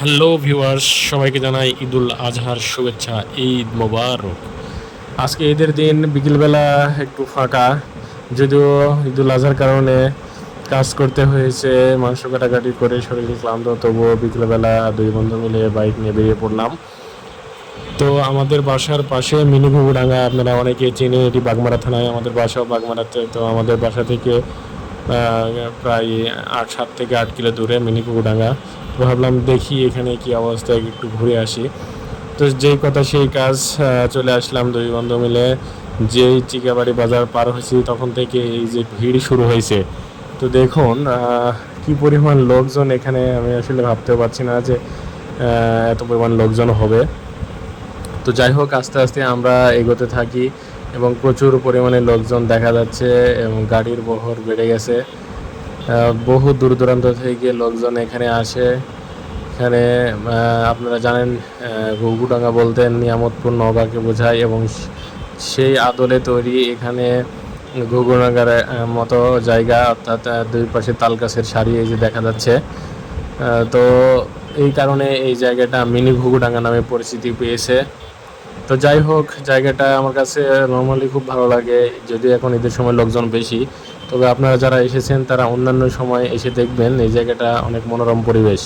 Hello viewers, সবাইকে জানাই ঈদুল আজহার শুভেচ্ছা, ঈদ মোবারক। আজকে ঈদের দিন বিকেলবেলা একটু ফাঁকা, যদিও ঈদুল আজহার কারণে কাজ করতে হয়েছে, মাংস কাটাকাটি করে শরীর ক্লান্ত, তবুও বিকেলবেলা দুই বন্ধু মিলে বাইক নিয়ে বেরিয়ে পড়লাম। তো আমাদের বাসার পাশে মিনি ঘুঘুডাঙ্গা আপনারা অনেকে চেনে এটি বাগমারা থানায়, আমাদের বাসাও বাগমারাতে। তো আমাদের বাসা থেকে প্রায় আট সাত থেকে আট কিলো দূরে মিনি ঘুঘুডাঙ্গা তো ভাবলাম দেখি এখানে কি অবস্থা, একটু ঘুরে আসি। তো যেই কথা সেই কাজ চলে আসলাম দুই বন্ধু মিলে। যেই চিকাবাড়ি বাজার পার হয়েছি, তখন থেকে এই যে ভিড় শুরু হয়েছে। তো দেখুন কি পরিমাণ লোকজন এখানে, আমি আসলে ভাবতেও পারছি না যে এত পরিমাণ লোকজন হবে। তো যাই হোক, আস্তে আস্তে আমরা এগোতে থাকি এবং প্রচুর পরিমাণে লোকজন দেখা যাচ্ছে এবং গাড়ির বহর বেড়ে গেছে। বহু দূর দূরান্ত থেকে লোকজন এখানে আসে। এখানে আপনারা জানেন গৌগুডাঙ্গা বলতে নিয়ামতপুর, নওগাঁকে বোঝায় এবং সেই আদলে তৈরি এখানে ঘুঘুডাঙ্গার মতো জায়গা, অর্থাৎ দুই পাশে তালগাছের সারি এই যে দেখা যাচ্ছে। তো এই কারণে এই জায়গাটা মিনি ঘুঘুডাঙ্গা নামে পরিচিতি পেয়েছে। তো যাই হোক, জায়গাটা আমার কাছে নর্মালি খুব ভালো লাগে, যদিও এখন ঈদের সময় লোকজন বেশি। তবে আপনারা যারা এসেছেন, তারা অন্যান্য সময় এসে দেখবেন এই জায়গাটা অনেক মনোরম পরিবেশ।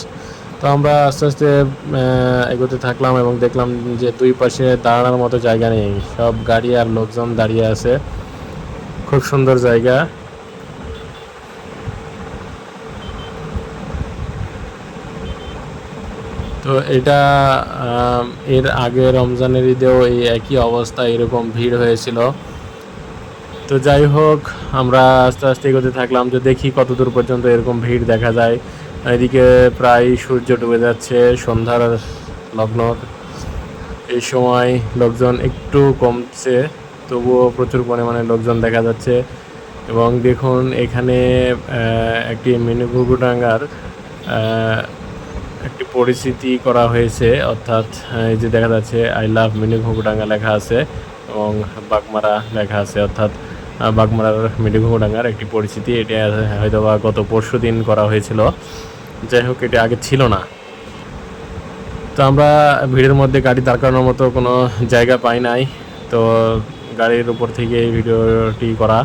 তো আমরা আস্তে আস্তে এগোতে থাকলাম এবং দেখলাম যে দুই পাশে দাঁড়ানোর মতো জায়গা নেই। সব গাড়ি আর লোকজন দাঁড়িয়ে আছে। খুব সুন্দর জায়গা। তো এটা এর আগে রমজানের ঈদেও এই একই অবস্থা, এরকম ভিড় হয়েছিল। তো যাই হোক, আমরা আস্তে আস্তে এগোতে থাকলাম। যে দেখি কত দূর পর্যন্ত এরকম ভিড় দেখা যায়। এদিকে প্রায় সূর্য ডুবে যাচ্ছে সন্ধ্যার লগ্ন। এই সময় লোকজন একটু কমছে তবুও প্রচুর পরিমাণে লোকজন দেখা যাচ্ছে। এবং দেখুন এখানে একটি মিনি ঘুঘুডাঙ্গার আহ, একটি পরিচিতি করা হয়েছে। অর্থাৎ এই যে দেখা যাচ্ছে আই লাভ মিনি ঘুঘুডাঙ্গা লেখা আছে এবং বাগমারা লেখা আছে। অর্থাৎ বাগমারার ঘুঘুডাঙ্গার একটি পরিচিতি। এটা হয়তো বা গত পরশু দিন করা হয়েছিল। যাই হোক, এটা আগে ছিল না। তো আমরা ভিড়ের মধ্যে গাড়ি দাঁড় করানোর মতো কোনো জায়গা পাই নাই। তো গাড়ির উপর থেকে এই ভিডিওটি করা।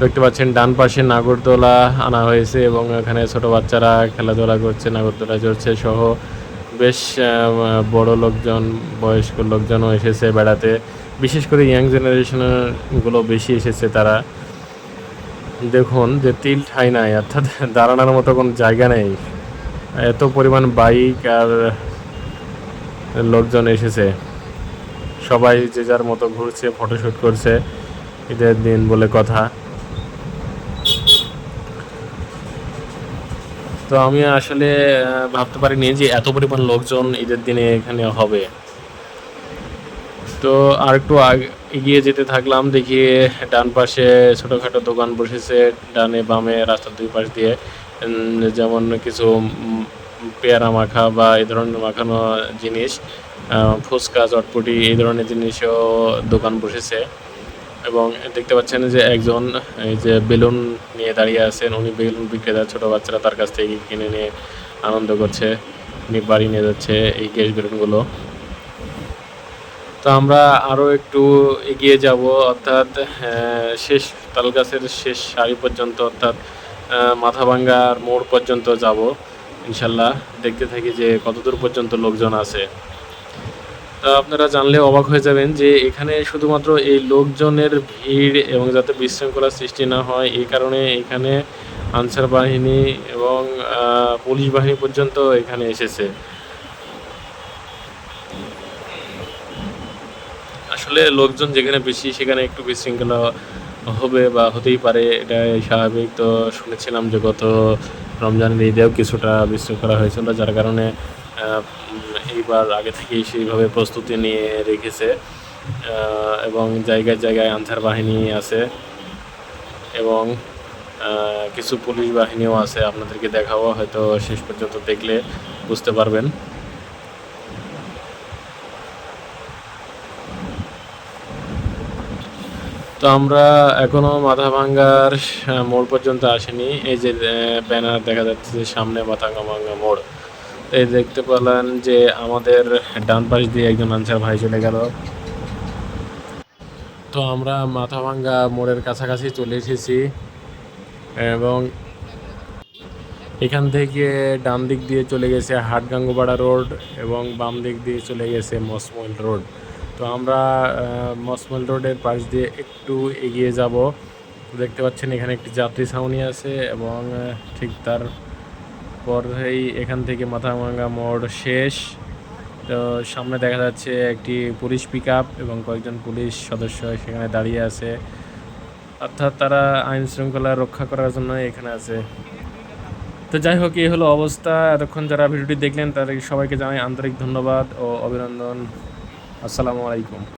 দেখতে পাচ্ছেন, ডান পাশে নাগরদোলা আনা হয়েছে এবং এখানে ছোট বাচ্চারা খেলাধুলা করছে নাগরদোলা চড়ছে সহ। বেশ বড় লোকজন, বয়স্ক লোকজনও এসেছে বেড়াতে। বিশেষ করে ইয়াং জেনারেশনেরগুলো বেশি এসেছে তারা। দেখুন যে তিল ঠাই নাই, অর্থাৎ দাঁড়ানোর মতো কোনো জায়গা নেই। এত পরিমাণ বাইক আর লোকজন এসেছে। সবাই যে যার মতো ঘুরছে ফটোশ্যুট করছে, ঈদের দিন বলে কথা। তো আমি আসলে ভাবতে পারিনি যে এত পরিমাণ লোকজন ঈদের দিনে এখানে হবে। তো আর একটু এগিয়ে যেতে থাকলাম দেখি ডান পাশে ছোটোখাটো দোকান বসেছে, ডানে বামে রাস্তার দুই পাশ দিয়ে। যেমন কিছু পেয়ারা মাখা বা এই ধরনের মাখানো জিনিস ফুচকা, চটপটি এই ধরনের জিনিসও দোকান বসেছে। এবং দেখতে পাচ্ছেন যে একজন এই যে বেলুন নিয়ে দাঁড়িয়ে আছেন, উনি বেলুন বিক্রেতা, ছোট বাচ্চারা তার কাছ থেকে কিনে নিয়ে আনন্দ করছে উনি বাড়ি নিয়ে যাচ্ছে এই গ্যাস বেলুনগুলো। তো আমরা আরও একটু এগিয়ে যাব, অর্থাৎ শেষ তালগাছের শেষ সারি পর্যন্ত, অর্থাৎ মাথাভাঙ্গার মোড় পর্যন্ত যাব। ইনশাল্লাহ দেখতে থাকি যে কতদূর পর্যন্ত লোকজন আছে। তা আপনারা জানলে অবাক হয়ে যাবেন যে এখানে শুধুমাত্র এই লোকজনের ভিড় এবং যাতে বিশৃঙ্খলার সৃষ্টি না হয়, এই কারণে এখানে আনসার বাহিনী এবং পুলিশ বাহিনী পর্যন্ত এখানে এসেছে। আসলে লোকজন যেখানে বেশি, সেখানে একটু বিশৃঙ্খলা হবে বা হতেই পারে এটা স্বাভাবিক। তো শুনেছিলাম যে গত রমজানের ঈদেও কিছুটা বিশৃঙ্খলা হয়েছিল, যার কারণে এইবার আগে থেকেই সেইভাবে প্রস্তুতি নিয়ে রেখেছে এবং জায়গায় জায়গায় আনসার বাহিনী আছে এবং কিছু পুলিশ বাহিনীও আছে। আপনাদেরকে দেখাবো, হয়তো শেষ পর্যন্ত দেখলে বুঝতে পারবেন। তো আমরা এখনও মাথা ভাঙ্গার মোড় পর্যন্ত আসিনি। এই যে ব্যানার দেখা যাচ্ছে যে সামনে মাথা ভাঙ্গা মোড় এই দেখতে পেলেন যে আমাদের ডান পাশ দিয়ে একজন আনসার ভাই চলে গেল। তো আমরা মাথা ভাঙ্গা মোড়ের কাছাকাছি চলে এসেছি এবং এখান থেকে ডান দিক দিয়ে চলে গেছে হাটগাঙ্গুপাড়া রোড এবং বাম দিক দিয়ে চলে গেছে মসমইল রোড। তো আমরা মসমল রোডের পাশ দিয়ে একটু এগিয়ে যাব। দেখতে পাচ্ছেন এখানে একটি যাত্রী ছাউনি আছে এবং ঠিক তার পরেই এখান থেকে মাথাভাঙ্গা মোড় শেষ। তো সামনে দেখা যাচ্ছে একটি পুলিশ পিক এবং কয়েকজন পুলিশ সদস্য সেখানে দাঁড়িয়ে আছে। অর্থাৎ তারা আইন শৃঙ্খলা রক্ষা করার জন্য এখানে আছে। তো যাই হোক, এই হলো অবস্থা। এতক্ষণ যারা ভিডিওটি দেখলেন তাদের সবাইকে জানাই আন্তরিক ধন্যবাদ ও অভিনন্দন। আসসালামু আলাইকুম।